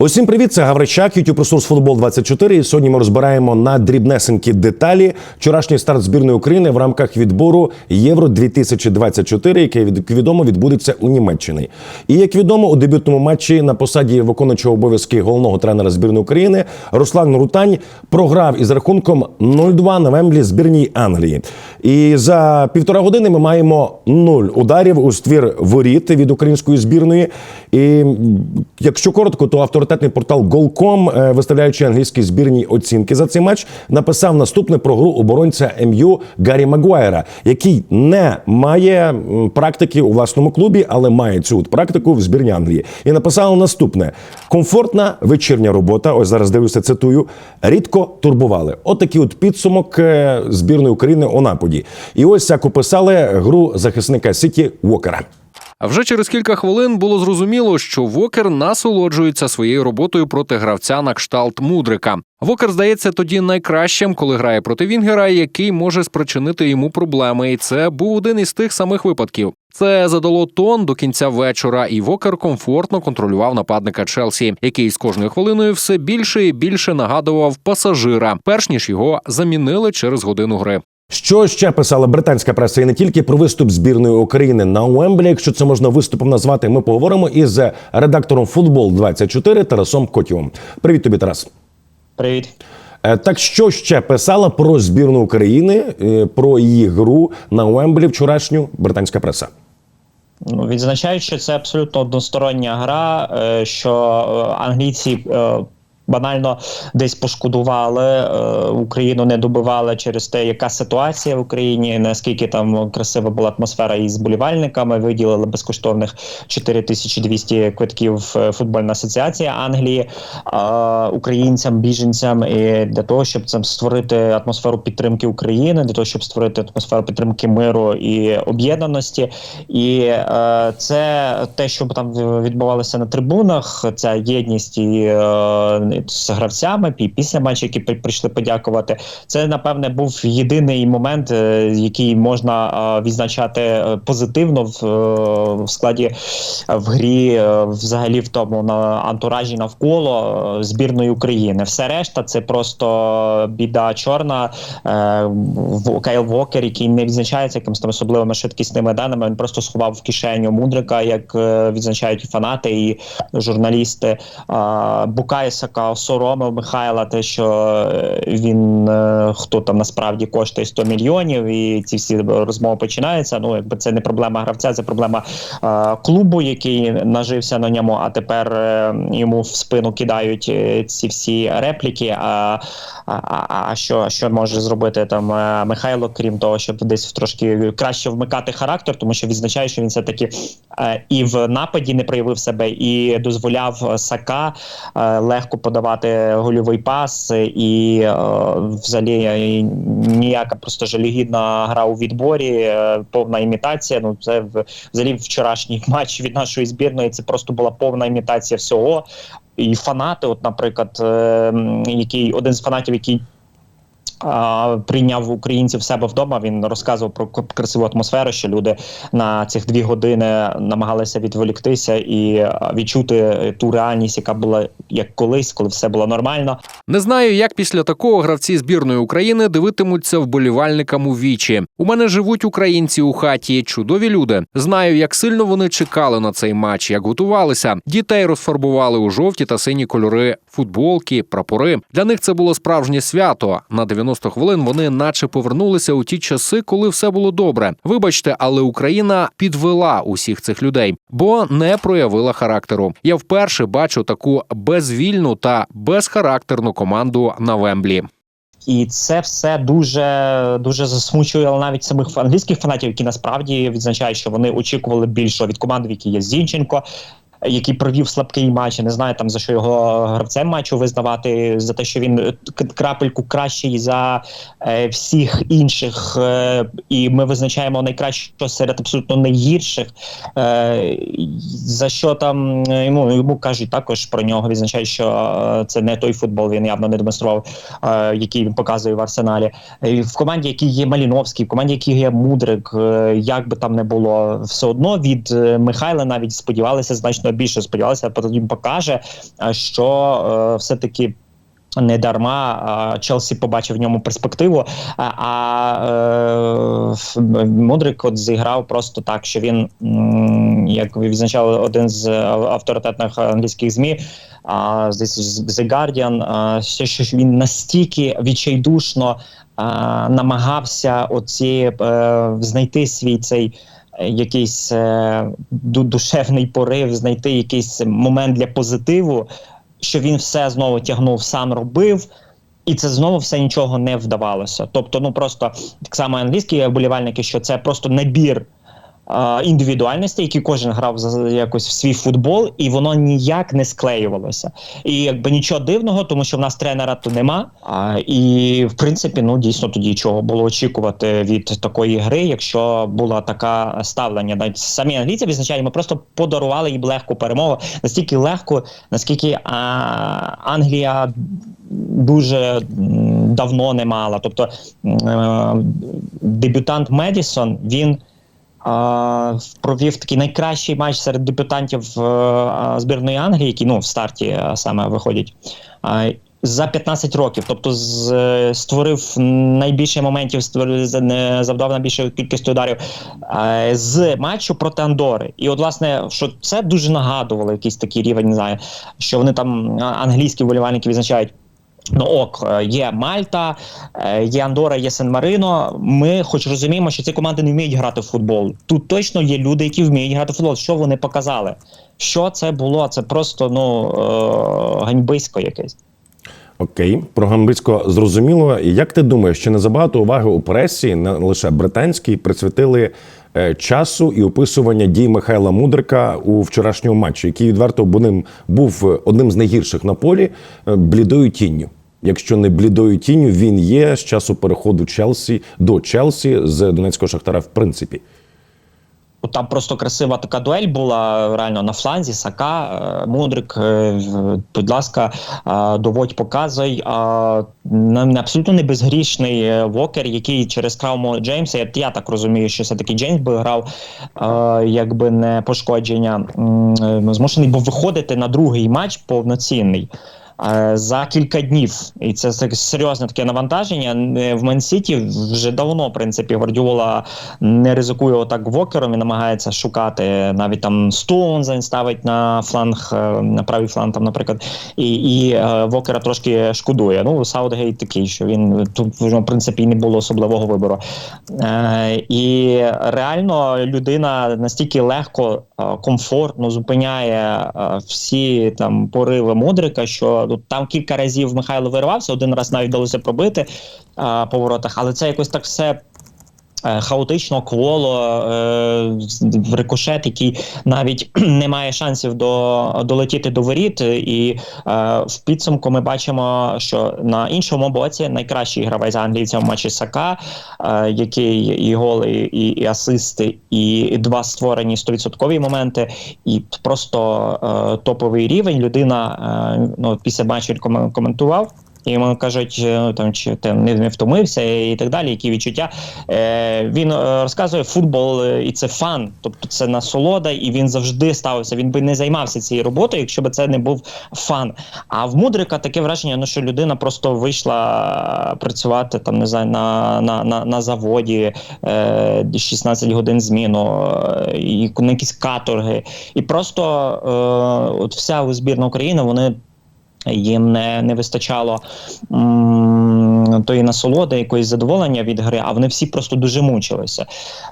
Усім привіт, це Гавричак, YouTube ресурс футбол 24 І сьогодні ми розбираємо на дрібнесенькі деталі вчорашній старт збірної України в рамках відбору Євро 2024 який як відомо відбудеться у Німеччині. І як відомо, у дебютному матчі на посаді виконуючого обов'язки головного тренера збірної України Руслан Рутань програв із рахунком 0-2 на Вемблі збірній Англії. І за півтора години ми маємо нуль ударів у ствір воріт від української збірної. І якщо коротко, то авторитетний портал Голком, е, виставляючи англійській збірній оцінки за цей матч, написав наступне про гру оборонця МЮ Гаррі Магуайра, який не має практики у власному клубі, але має цю от практику в збірні Англії. І написав наступне: комфортна вечірня робота. Ось зараз дивлюся, цитую. Рідко турбували. От такий от підсумок е, збірної України у нападі. І ось як описали гру захисника Сіті Уокера. А вже через кілька хвилин було зрозуміло, що Вокер насолоджується своєю роботою проти гравця на кшталт Мудрика. Вокер здається тоді найкращим, коли грає проти Вінгера, який може спричинити йому проблеми. І це був один із тих самих випадків. Це задало тон до кінця вечора, і Вокер комфортно контролював нападника Челсі, який з кожною хвилиною все більше і більше нагадував пасажира, перш ніж його замінили через годину гри. Що ще писала британська преса і не тільки про виступ збірної України на Уемблі, якщо це можна виступом назвати, ми поговоримо із редактором футбол 24 Тарасом Котівом. Привіт тобі, Тарас. Привіт. Е, Так що ще писала про збірну України, е, про її гру на Уемблі вчорашню британська преса? Ну, відзначають, що це абсолютно одностороння гра, е, що англійці. Банально десь пошкодували е, Україну, не добивали через те, яка ситуація в Україні, наскільки там красива була атмосфера із болівальниками. Виділили безкоштовних 4200 квитків е, футбольна асоціація Англії е, українцям, біженцям, і для того, щоб це створити атмосферу підтримки України, для того, щоб створити атмосферу підтримки миру і об'єднаності. І це те, що там відбувалося на трибунах, ця єдність і з гравцями, після матчу, які прийшли подякувати. Це напевне був єдиний момент, е, який можна е, відзначати е, позитивно в, в складі в грі, взагалі в тому на антуражі навколо збірної України. Все решта це просто біда чорна. Кайл Вокер, який не відзначається якимось там особливими швидкісними даними. Він просто сховав в кишеню мудрика, як відзначають фанати і журналісти. А, Осоромив Михайла, те, що е, він е, хто там насправді коштує 100 мільйонів, і ці всі розмови починаються. Ну якби це не проблема гравця, це проблема е, клубу, який нажився на ньому. А тепер е, йому в спину кидають е, ці всі репліки. А, а, а, що, що може зробити там Михайло, крім того, щоб десь трошки краще вмикати характер, тому що відзначає, що він все таки е, і в нападі не проявив себе, і дозволяв Сака е, легко подавати гольовий пас, і е, взагалі ніяка просто жалюгідна гра у відборі, е, повна імітація. Ну це взагалі вчорашній матч від нашої збірної. Це просто була повна імітація всього. І фанати, от, наприклад, е, який один з фанатів, який прийняв українців себе вдома. Він розказував про красиву атмосферу, що люди на цих дві години намагалися відволіктися і відчути ту реальність, яка була як колись, коли все було нормально. Не знаю, як після такого гравці збірної України дивитимуться вболівальникам у вічі. У мене живуть українці у хаті, чудові люди. Знаю, як сильно вони чекали на цей матч, як готувалися. Дітей розфарбували у жовті та сині кольори, футболки, прапори. Для них це було справжнє свято. На 90 хвилин вони наче повернулися у ті часи, коли все було добре. Вибачте, але Україна підвела усіх цих людей, бо не проявила характеру. Я вперше бачу таку безвільну та безхарактерну команду на Вемблі. І це все дуже дуже засмучує навіть самих англійських фанатів, які насправді відзначають, що вони очікували більшого від команди, в якій є Зінченко. Який провів слабкий матч, не знаю там за що його гравцем матчу визнавати, за те, що він е, крапельку кращий за е, всіх інших, е, і ми визначаємо найкращого серед абсолютно найгірших. Е, за що там е, йому йому кажуть також про нього, відзначають, що е, це не той футбол. Він явно не демонстрував е, який він показує в арсеналі. Е, В команді, якій є Маліновський, в команді, якій є Мудрик, е, як би там не було, все одно від е, Михайла навіть сподівалися значно дійсно більше сподівалися, потім покаже, е, що е, все таки. Не дарма Челсі побачив в ньому перспективу. А, а е, Мудрик от зіграв просто так, що він, як відзначав один з авторитетних англійських змі, а The Guardian, що він настільки відчайдушно намагався оці е, знайти свій цей. Е, Якийсь е, душевний порив, знайти якийсь момент для позитиву, що він все знову тягнув, сам робив, і це знову все нічого не вдавалося. Тобто, ну просто так само англійські вболівальники, що це просто набір індивідуальностей, які кожен грав за якось в свій футбол, і воно ніяк не склеювалося. І якби нічого дивного, тому що в нас тренера то нема. А, і в принципі, ну дійсно тоді чого було очікувати від такої гри, якщо була така ставлення. Навіть самі англійці відзначають, ми просто подарували їм легку перемогу. Настільки легко, наскільки а, Англія дуже давно не мала. Тобто е, дебютант Медісон він. Провів такий найкращий матч серед дебютантів збірної Англії, які ну в старті саме виходять. За 15 років, тобто з, створив найбільше моментів, створив завдав найбільшу кількість ударів з матчу проти Андори. І от, власне, що це дуже нагадувало якийсь такий рівень, не знаю, що вони там англійські вболівальники відзначають. Ну ок, е, є Мальта, е, є Андора, є Сен-Марино. Ми хоч розуміємо, що ці команди не вміють грати в футбол. Тут точно є люди, які вміють грати в футбол. Що вони показали? Що це було? Це просто ну е, ганьбисько якесь. Окей, про Гамбицько зрозуміло. Як ти думаєш, чи не забагато уваги у пресі, не лише британській, присвятили часу і описування дій Михайла Мудрика у вчорашньому матчі, який відверто був одним з найгірших на полі блідою тінню. Якщо не блідою тінню, він є з часу переходу Челсі до Челсі з Донецького Шахтара, в принципі. Ну, Там просто красива така дуель була реально на фланзі. Сака, е, Мудрик. е, Будь ласка, е, доводь показуй. Абсолютно не безгрішний Вокер, який через травму Джеймса. Я, так розумію, що все-таки Джеймс би грав, якби не пошкодження. Змушений був виходити на другий матч повноцінний. Е, За кілька днів, і це таке серйозне таке навантаження. Е, В Мансіті вже давно, в принципі, Гвардіола не ризикує отак вокером і намагається шукати навіть там Стоунза він ставить на фланг, е, на правий фланг, там, наприклад, і, і Вокера трошки шкодує. Ну, Саутгейт такий, що він тут в принципі не було особливого вибору. І реально людина настільки легко, комфортно зупиняє всі там пориви Мудрика, що ну, там кілька разів Михайло вирвався, один раз навіть вдалося пробити а, по воротах, але це якось так все. Е, Хаотично кволо е, рикошет, який навіть не має шансів до долетіти до воріт. І е, в підсумку ми бачимо, що на іншому боці найкращий гравець Англії в цьому матчі Сака, е, який і голи, і, і асисти, і два створені 100% моменти, і просто топовий рівень. Людина е, ну, після матчу коментував. І йому кажуть, е, там чи ти не, втомився і так далі, які відчуття. Е, він е, розказує футбол, е, і це фан, тобто це насолода, і він завжди ставився. Він би не займався цією роботою, якщо б це не був фан. А в Мудрика таке враження, ну що людина просто вийшла працювати там, не знаю, на, на, на, на заводі е, 16 годин зміну, і на якісь каторги. І просто е, от вся збірна України, вони їм не, не вистачало. М, тої насолоди, якоїсь задоволення від гри, а вони всі просто дуже мучилися.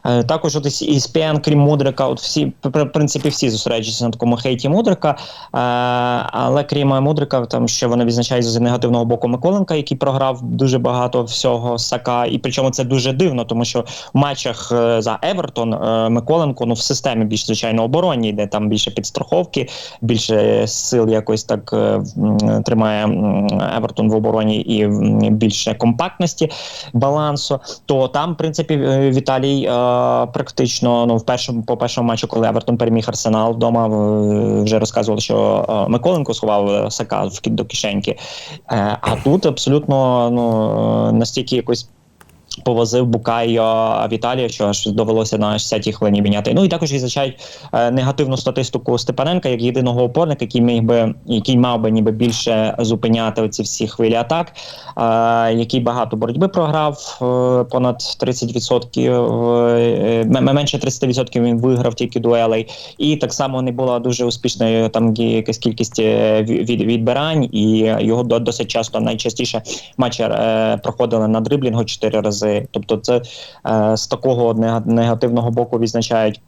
Е, також от і ESPN, крім Мудрика, от всі, в принципі, всі зосереджуються на такому хейті Мудрика, е, але крім Мудрика, там ще вони відзначають з негативного боку Миколенка, який програв дуже багато всього Сака. І причому це дуже дивно, тому що в матчах е, за Евертон е, Миколенко ну, в системі більш звичайно оборонній, де там більше підстраховки, більше сил якось так е, тримає Евертон в обороні і м, більше компактності балансу. То там, в принципі, е, Віталій е, практично ну в першому по першому матчу, коли Евертон переміг Арсенал вдома, е, вже розказували, що е, Миколенко сховав е, Сака в до кишеньки. Е, а тут абсолютно ну настільки якось Повозив Букайо Віталія, що аж довелося на 60-й хвилині міняти. Ну і також відзначають е, негативну статистику Степаненка як єдиного опорника, який міг би який мав би ніби більше зупиняти оці всі хвилі атак, е, який багато боротьби програв, е, понад 30%, е, менше 30% він виграв тільки дуелей. І так само не була дуже успішною там якась кількість від, від- відбирань, і його до- досить часто найчастіше матчі проходили на дриблінгу 4 рази. Тобто, це е, з такого нега- негативного боку відзначають.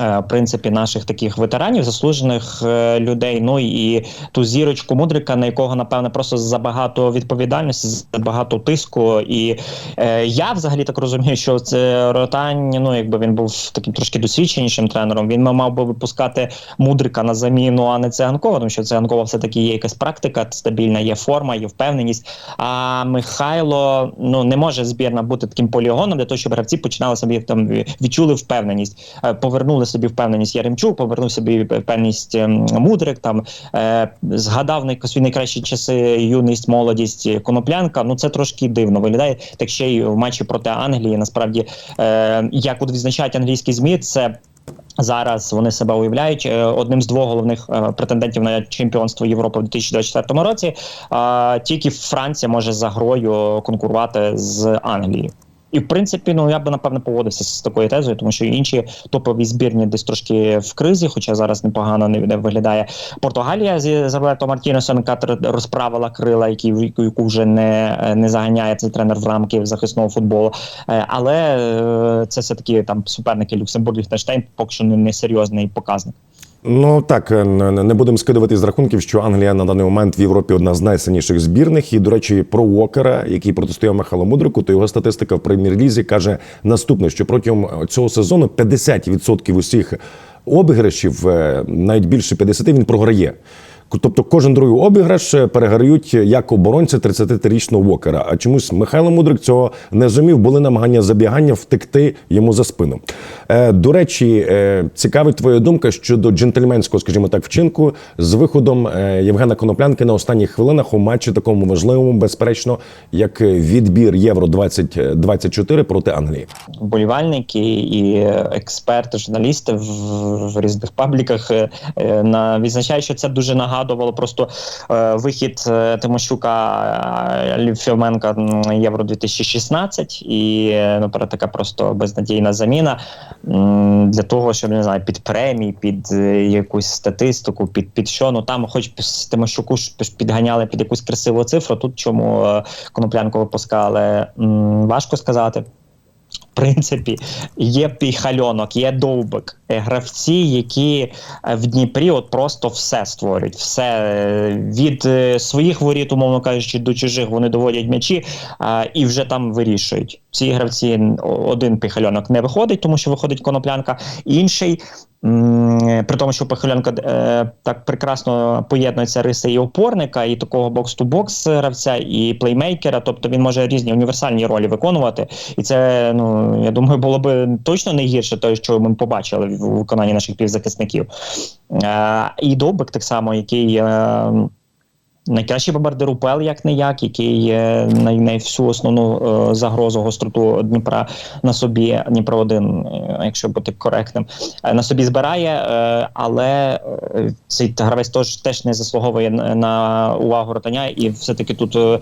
Е, В принципі, наших таких ветеранів, заслужених е, людей. Ну і ту зірочку мудрика, на якого напевне просто забагато відповідальності, забагато тиску. І е, я взагалі так розумію, що це ротань, ну якби він був таким трошки досвідченішим тренером. Він мав би випускати мудрика на заміну, а не циганкова, тому що циганкова все таки є якась практика стабільна, є форма, є впевненість. А Михайло ну не може збірна бути таким полігоном для того, щоб гравці починали собі там відчули впевненість, е, повернули собі впевненість Яремчук, повернув собі впевненість ем, Мудрик. Там е, згадав най- свої найкращі часи, юність, молодість Коноплянка. Ну це трошки дивно виглядає. Так ще й в матчі проти Англії. Насправді, е, як от відзначають англійські змі, це. Зараз вони себе уявляють е, одним з двох головних е, претендентів на чемпіонство Європи в 2024 році. Тільки Франція може за грою конкурувати з Англією. І в принципі, ну я би напевно погодився з такою тезою, тому що інші топові збірні десь трошки в кризі, хоча зараз непогано не виглядає. Португалія з з Роберто Мартінесом, яка розправила крила, які яку вже не, не заганяє цей тренер в рамки захисного футболу. Е, Але е, це все таки там суперники Люксембург, Ліхтенштейн, поки що не серйозний показник. Ну так е, не будемо скидувати з рахунків, що Англія на даний момент в Європі одна з найсильніших збірних. І до речі, про Уокера, який протистояв Михайлу Мудрику, то його статистика в прем'єр-лізі каже наступне: що протягом цього сезону 50% усіх обіграшів, е, навіть більше 50, він програє. Тобто кожен другий обіграш е, переграють як оборонця 33-річного Уокера. А чомусь Михайло Мудрик цього не зумів. Були намагання забігання втекти йому за спину. Е, до речі, е, цікавить твоя думка щодо джентльменського, скажімо так, вчинку з виходом е, Євгена Коноплянки на останніх хвилинах у матчі такому важливому, безперечно, як відбір Євро 2024 проти Англії. Вболівальники і експерти, журналісти в, різних пабліках е, е, на відзначають, що це дуже нагадувало просто е, вихід е, Тимощука е, Фьоменка Євро 2016 і е, наприклад, така просто безнадійна заміна м, для того, щоб не знаю, під премії, під е, якусь статистику, під під що ну там, хоч Тимощуку підганяли під якусь красиву цифру. Тут чому е, коноплянку випускали, м, важко сказати. Принципі, є піхальонок, є довбик, Е, гравці, які е, в Дніпрі от просто все створюють. Все е, від своїх воріт, умовно кажучи, до чужих вони доводять м'ячі і вже там вирішують. Ці гравці один піхальонок не виходить, тому що виходить коноплянка, інший. При тому, що Пихалянка е, так прекрасно поєднується риси і опорника, і такого бокс-ту-бокс гравця, і плеймейкера. Тобто він може різні універсальні ролі виконувати. І це, ну я думаю, було б точно не гірше того, що ми побачили в виконанні наших півзахисників. Е, і Довбик так само, який. Е, Найкращий бомбардир УПЛ, як не як, який на, най всю основну е, загрозу гостроту Дніпра на собі Дніпро 1 е, якщо бути коректним, е, на собі збирає, е, але е, цей гравець теж теж не заслуговує на, на увагу ротання, і все таки тут. е,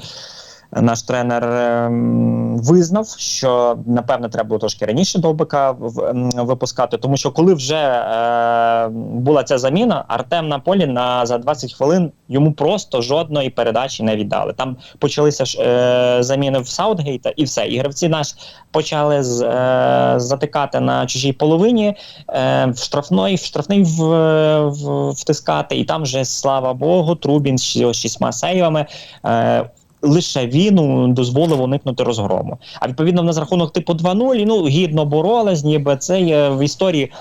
наш тренер ем, визнав, що напевне треба було трошки раніше довбика ем, випускати, тому що коли вже е, була ця заміна, Артем на полі на за 20 хвилин йому просто жодної передачі не віддали. Там почалися ж е, заміни в Саутгейта, і все. І гравці наш почали з, е, затикати на чужій половині в штрафної, в штрафний в, в, втискати, і там вже слава Богу, Трубін з шістьма сейвами. Лише він дозволив уникнути розгрому. А відповідно в нас рахунок типу 2-0, ну гідно боролись, ніби це є в історії.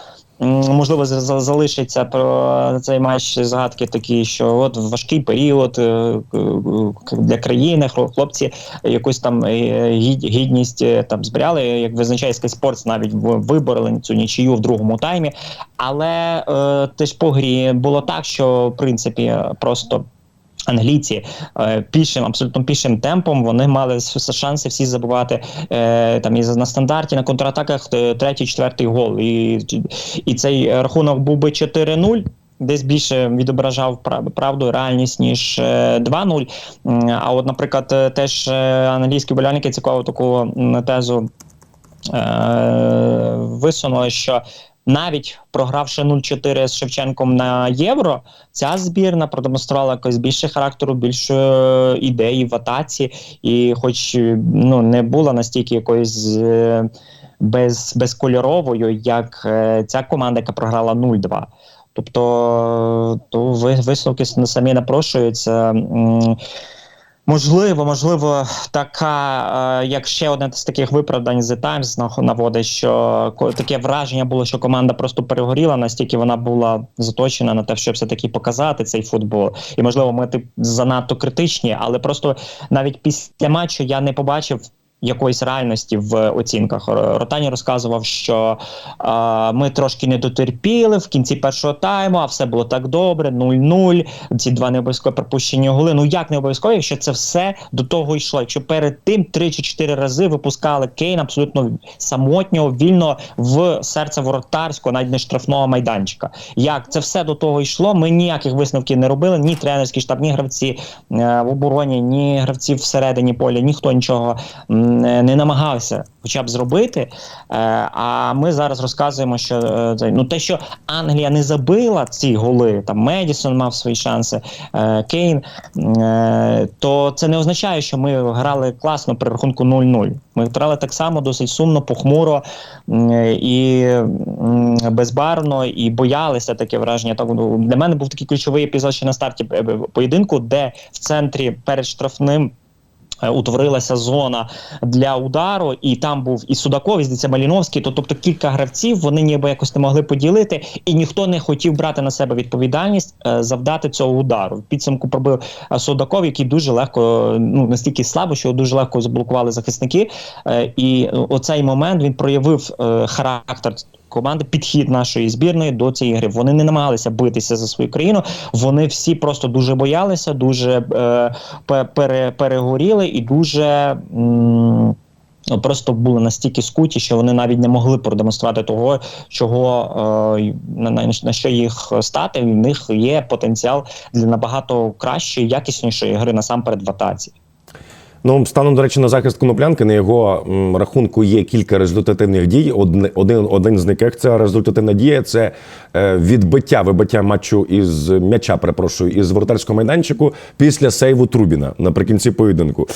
Можливо, за- за- залишиться про цей матч згадки такі, що от важкий період е, е, для країни хлопці якусь там е, гідність там збирали, як визначає Sports, навіть вибороли цю нічию в другому таймі. Але е, теж по грі було так, що в принципі просто Англійці е, пішим, абсолютно пішим темпом вони мали шанси всі забувати е, там і на стандарті, на контратаках е, третій, четвертий гол. І, і цей рахунок був би 4-0. Десь більше відображав правду, реальність, ніж е, 2-0. А от, наприклад, теж англійські болівальники цікаву таку тезу висунули, що навіть програвши 0-4 з Шевченком на євро, ця збірна продемонструвала якось більше характеру, більше е, ідеї в атаці, і, хоч е, ну не була настільки якоюсь. е, Без, безкольоровою, як ця команда, яка програла 0-2. Тобто, то ви, висновки самі напрошуються. Можливо, можливо, така, е, як ще одне з таких виправдань The Times наводить, що таке враження було, що команда просто перегоріла, настільки вона була заточена на те, щоб все-таки показати цей футбол. І можливо, ми тип, занадто критичні, але просто навіть після матчу я не побачив. Якоїсь реальності в оцінках Ротані розказував, що е, ми трошки не дотерпіли в кінці першого тайму, а все було так добре. 0-0, ці два не обов'язково пропущені голи. Ну як не обов'язково, якщо це все до того йшло? Якщо перед тим три чи чотири рази випускали Кейн абсолютно самотнього, вільно в серце воротарського, навіть не штрафного майданчика. Як це все до того йшло? Ми ніяких висновків не робили. Ні тренерський штаб, ні гравці е, в обороні, ні гравці всередині поля, ніхто нічого не намагався хоча б зробити. Е, а ми зараз розказуємо, що е, ну те, що Англія не забила ці голи, там Медісон мав свої шанси, е, Кейн, то це не означає, що ми грали класно при рахунку 0-0. Ми грали так само досить сумно, похмуро і м, безбарвно, і боялися таке враження. Так ну, для мене був такий ключовий епізод ще на старті поєдинку, де в центрі перед штрафним. Е, Утворилася зона для удару, і там був і Судаков, і здається, Маліновський. То, тобто кілька гравців вони ніби якось не могли поділити, і ніхто не хотів брати на себе відповідальність е, завдати цього удару. В підсумку пробив е, Судаков, який дуже легко, ну настільки слабо, що його дуже легко заблокували захисники. І оцей момент він проявив характер. Команди підхід нашої збірної до цієї гри. Вони не намагалися битися за свою країну. Вони всі просто дуже боялися, дуже е, пере, перегоріли і дуже. М- просто були настільки скуті, що вони навіть не могли продемонструвати того, чого е, на, на, на що їх стати. В них є потенціал для набагато кращої, якіснішої гри насамперед в атаці. Ну, станом, до речі, на захист коноплянки на його рахунку є кілька результативних дій. Один, один, один з яких це результативна дія це відбиття, вибиття матчу із м'яча, перепрошую, із воротарського майданчику після сейву Трубіна наприкінці поєдинку.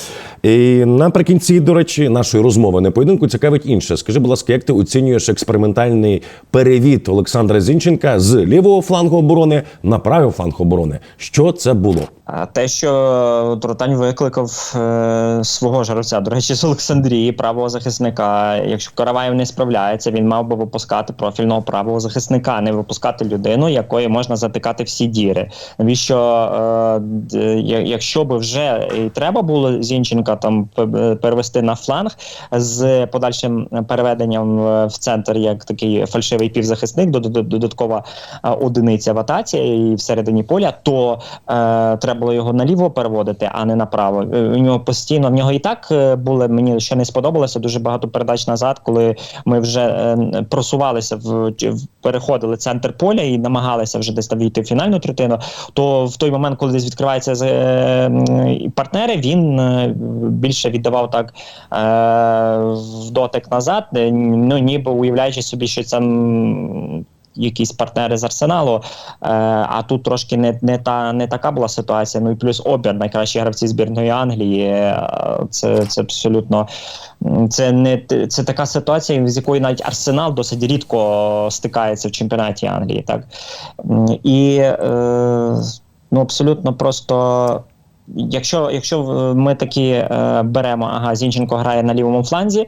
І наприкінці, до речі, нашої розмови не поєдинку цікавить інше. Скажи, будь ласка, як ти оцінюєш експериментальний перевід Олександра Зінченка з лівого флангу оборони на правий фланг оборони? Що це було? А те, що Тротань викликав е, свого ж до речі, з Олександрії, правого захисника. Якщо Караваєв не справляється, він мав би випускати профільного правого захисника, не випускати людину, якої можна затикати всі діри. Навіщо, е, якщо би вже і треба було Зінченка там перевести на фланг з подальшим переведенням в- центр, як такий фальшивий півзахисник, дод- дод- додаткова е, одиниця в атаці і всередині поля, то е, треба було його наліво переводити, а не направо. Е, У нього постійно в нього і так е, були мені ще не сподобалося дуже багато передач назад, коли ми вже е, просувалися в, в- переходили центр поля і намагалися вже десь війти в фінальну третину. То в той момент, коли десь відкриваються е, партнери, він е, більше віддавав так е, в дотик назад, е, ну ніби уявляючи собі, що це. Якісь партнери з арсеналу, е, а тут трошки не, не та не така була ситуація. Ну і плюс обмін найкращі гравці збірної Англії. е, Це, це абсолютно це не це така ситуація, з якою навіть арсенал досить рідко стикається в чемпіонаті Англії. Так і е, ну абсолютно просто Якщо якщо ми такі е, беремо, ага, Зінченко грає на лівому фланзі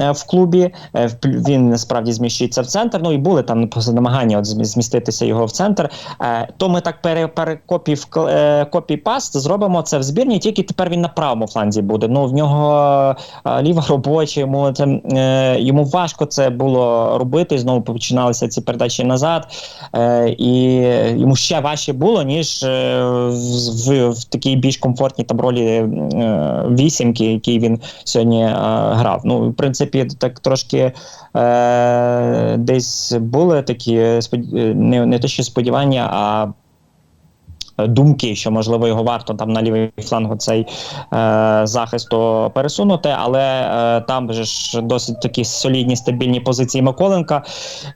е, в клубі, е, він насправді зміщується в центр. Ну і були там намагання от зміститися його в центр. Е, то ми так пере, перекопі вкл- е, копі паст зробимо це в збірні, тільки тепер він на правому фланзі буде. Ну в нього е, ліва робоча, йому це йому важко це було робити. Знову починалися ці передачі назад, і йому ще важче було, ніж в, в, в такій більш комфортній там ролі е, вісімки, які він сьогодні е, грав. Ну, в принципі, так трошки е, десь були такі не, не те, що сподівання, а думки, що можливо його варто там на лівий фланг цей е, захисту пересунути, але е, там ж досить такі солідні стабільні позиції Миколенка,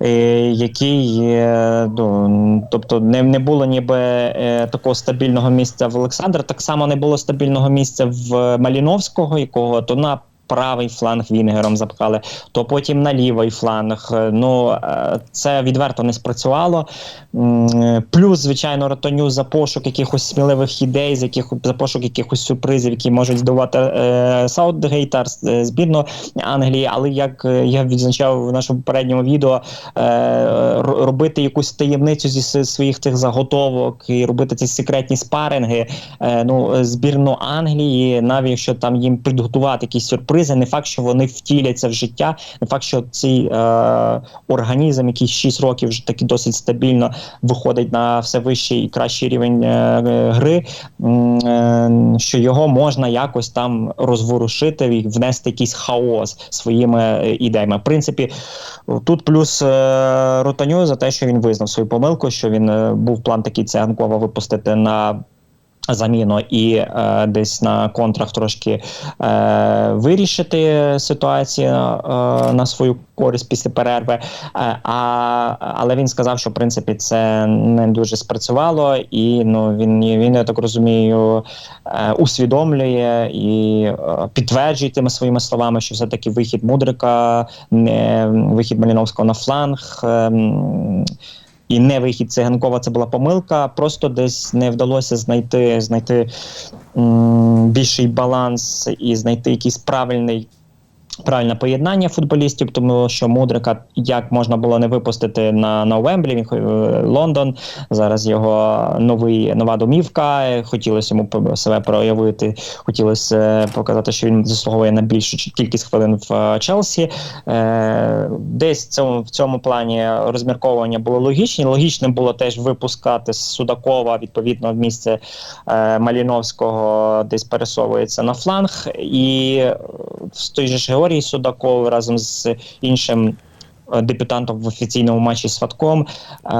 е, який е, ну, тобто не, не було ніби е, такого стабільного місця в Олександра. Так само не було стабільного місця в Маліновського, якого то на правий фланг Вінгером запхали, то потім на лівий фланг. Е, Ну е, це відверто не спрацювало. Е, Плюс, звичайно, Ротоню за пошук якихось сміливих ідей, з яких за пошук якихось сюрпризів, які можуть здавати е, Саутгейта, е, збірну Англії. Але як я відзначав в нашому попередньому відео, е, робити якусь таємницю зі своїх тих заготовок і робити ці секретні спаринги. Ну, збірну Англії, навіть якщо там їм підготувати якісь сюрпризи, не факт, що вони втіляться в життя, не факт, що цей е, організм, який 6 років вже таки досить стабільно виходить на все вищий і кращий рівень е, гри, е, що його можна якось там розворушити і внести якийсь хаос своїми е, ідеями. В принципі, тут плюс е, Ротаню за те, що він визнав свою помилку, що він е, був план такий циганкова випустити на. Заміну і е, десь на контрах трошки е, вирішити ситуацію е, на свою користь після перерви. Е, а, але він сказав, що в принципі це не дуже спрацювало, і ну він він я так розумію е, усвідомлює і е, підтверджує тими своїми словами, що все таки вихід мудрика, не вихід Маліновського на фланг. ем, і не вихід циганкова це була помилка. Просто десь не вдалося знайти знайти м, більший баланс і знайти якийсь правильний. Правильне поєднання футболістів, тому що Мудрика як можна було не випустити на, на Уемблі, він е, Лондон. Зараз його новий нова домівка. Хотілося йому себе проявити. Хотілося е, показати, що він заслуговує на більшу кількість хвилин в е, Челсі. Е, десь в цьому в цьому плані розмірковування було логічні. Логічним було теж випускати Судакова відповідно в місце е, Маліновського, десь пересовується на фланг, і е, в той же Георгій Судаков разом з іншим. е, Дебютантом в офіційному матчі з Фатком е,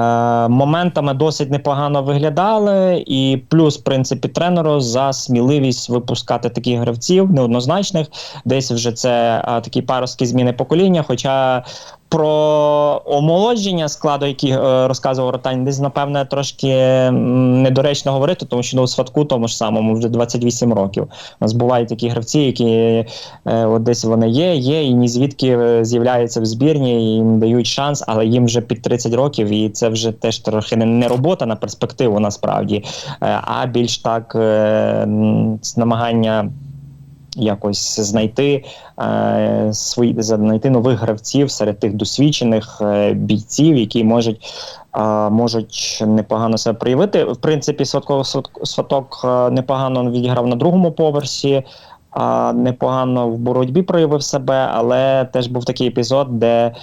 моментами досить непогано виглядали, і плюс, в принципі, тренеру за сміливість випускати таких гравців неоднозначних. Десь вже це е, такі паросткі зміни покоління. Хоча про омолодження складу, який е, розказував Ротань, десь напевне трошки недоречно говорити, тому що ну, Сватку тому ж самому вже 28 років. У нас бувають такі гравці, які е, от десь вони є, є, і ні звідки е, з'являються в збірні, і їм дають шанс, але їм вже під 30 років, і це вже теж трохи не робота на перспективу, насправді, е, а більш так е, намагання якось знайти е, свої знайти нових гравців серед тих досвідчених е, бійців, які можуть. е, Можуть непогано себе проявити. В принципі, Сватко, Сваток, е, непогано відіграв на другому поверсі, а непогано в боротьбі проявив себе, але теж був такий епізод, де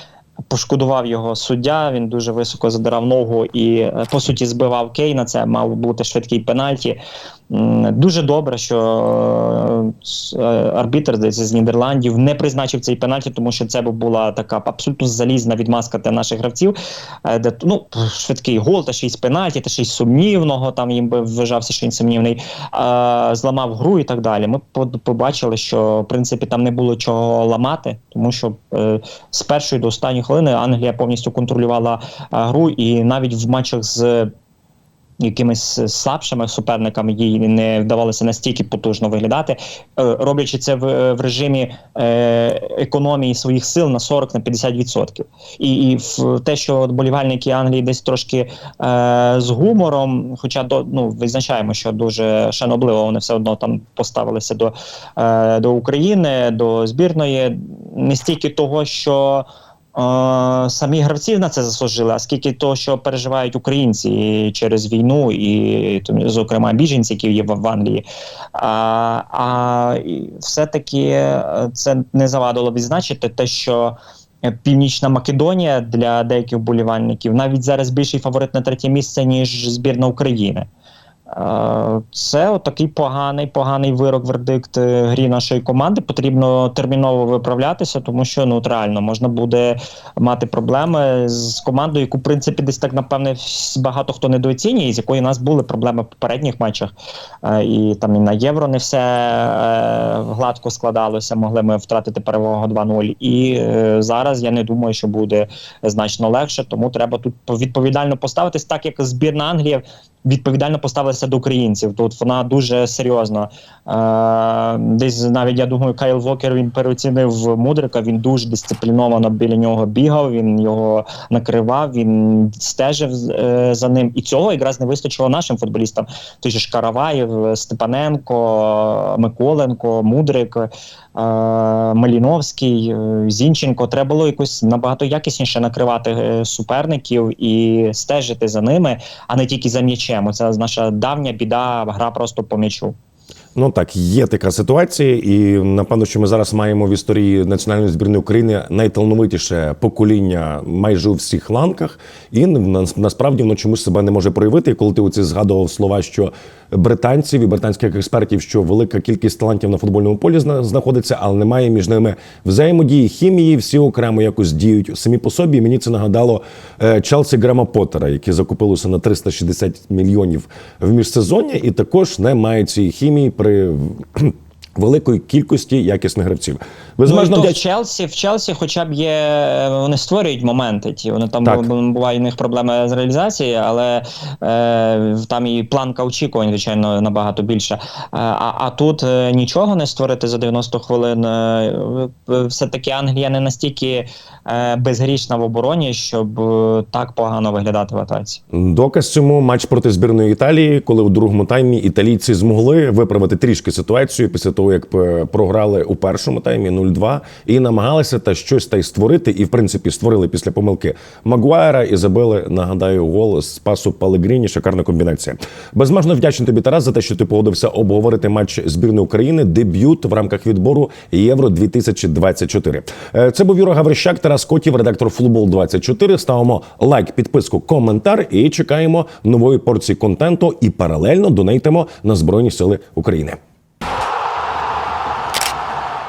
пошкодував його суддя. Він дуже високо задирав ногу і е, по суті збивав Кейна. Це мав бути швидкий пенальті. Дуже добре, що е, е, арбітр десь з Нідерландів не призначив цей пенальті, тому що це б була така абсолютно залізна відмазка для наших гравців. е, Де ну швидкий гол, та ще й з пенальті, та ще й сумнівного. Там їм би вважався, що він сумнівний, зламав гру і так далі. Ми побачили, що в принципі там не було чого ламати, тому що з першої до останньої хвилини Англія повністю контролювала гру, і навіть в матчах з якимись слабшими суперниками їй не вдавалося настільки потужно виглядати, е, роблячи це в, в режимі е, економії своїх сил на 40 на 50%. І, і в те, що болівальники Англії десь трошки е, з гумором, хоча до ну визначаємо, що дуже шанобливо вони все одно там поставилися до, е, до України, до збірної, не стільки того, що. Е, самі гравці на це заслужили, а скільки того, що переживають українці через війну, і зокрема біженці, які є в, Англії. А, а все-таки е, це не завадило відзначити те, що Північна Македонія для деяких болівальників навіть зараз більший фаворит на третє місце, ніж збірна України. Е, Це такий поганий, поганий вирок, вердикт грі нашої команди. Потрібно терміново виправлятися, тому що ну реально можна буде мати проблеми з командою, яку в принципі десь так напевне багато хто недооцінює, з якої у нас були проблеми в попередніх матчах. Е, І там і на євро не все е, гладко складалося. Могли ми втратити перевагу 2-0. І зараз я не думаю, що буде значно легше. Тому треба тут відповідально поставитись, так як збірна Англії відповідально поставилася до українців. Тут вона дуже серйозно. Е, десь навіть я думаю, Кайл Вокер він переоцінив Мудрика. Він дуже дисципліновано біля нього бігав. Він його накривав, він стежив е, за ним. І цього якраз не вистачило нашим футболістам. Той же ж Караваєв, Степаненко, Миколенко, Мудрик. е, Маліновський, е, Зінченко, треба було якось набагато якісніше накривати е, суперників і стежити за ними, а не тільки за м'ячем. Оце наша давня біда, гра просто по м'ячу. Ну так, є така ситуація, і напевно, що ми зараз маємо в історії національної збірної України найталановитіше покоління майже у всіх ланках, і на- насправді воно чомусь себе не може проявити. Коли ти оці згадував слова, що британців і британських експертів, що велика кількість талантів на футбольному полі зна- знаходиться, але немає між ними взаємодії, хімії, всі окремо якось діють самі по собі. І мені це нагадало е, Челсі Грема Поттера, які закупилися на 360 мільйонів в міжсезоння, і також не мають цієї хімії при великої кількості якісних гравців. Безмежно ну, і в. Челсі, в Челсі, хоча б є, вони створюють моменти. Ті вони там Так. бувають у них проблеми з реалізацією, але е, там і планка очікувань, звичайно, набагато більша. Е, а, а тут е, нічого не створити за 90 хвилин. Е, е, все-таки Англія не настільки е, безгрішна в обороні, щоб е, так погано виглядати в атаці. Доказ цьому матч проти збірної Італії, коли у другому таймі італійці змогли виправити трішки ситуацію після того, як е, програли у першому таймі 0-2 і намагалися та щось та й створити, і в принципі створили після помилки Магуайра і забили, нагадаю, гол з пасу Палегріні. Шикарна комбінація. Безмежно вдячний тобі, Тарас, за те, що ти погодився обговорити матч збірної України. Дебют в рамках відбору Євро 2024 Е, Це був Юра Гаврищак, Тарас Котів, редактор Футбол 24 Ставимо лайк, підписку, коментар і чекаємо нової порції контенту і паралельно донейтимо на Збройні Сили України.